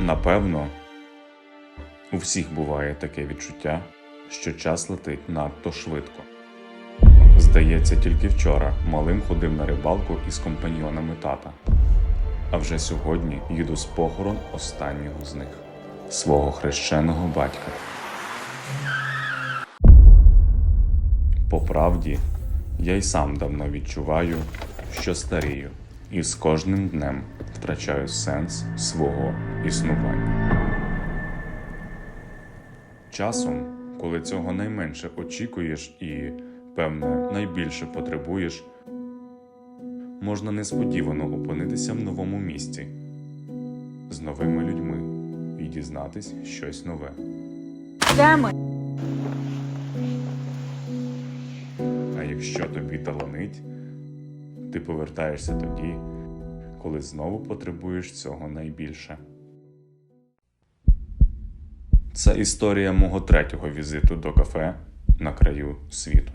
Напевно, у всіх буває таке відчуття, що час летить надто швидко. Здається, тільки вчора малим ходив на рибалку із компаньйонами тата. А вже сьогодні їду з похорон останнього з них свого хрещеного батька. По правді, я й сам давно відчуваю, що старію, і з кожним днем втрачаю сенс свого існування. Часом, коли цього найменше очікуєш і, певне, найбільше потребуєш, можна несподівано опинитися в новому місці з новими людьми і дізнатись щось нове. Де ми? А якщо тобі таланить, ти повертаєшся тоді, коли знову потребуєш цього найбільше. Це історія мого третього візиту до кафе на краю світу.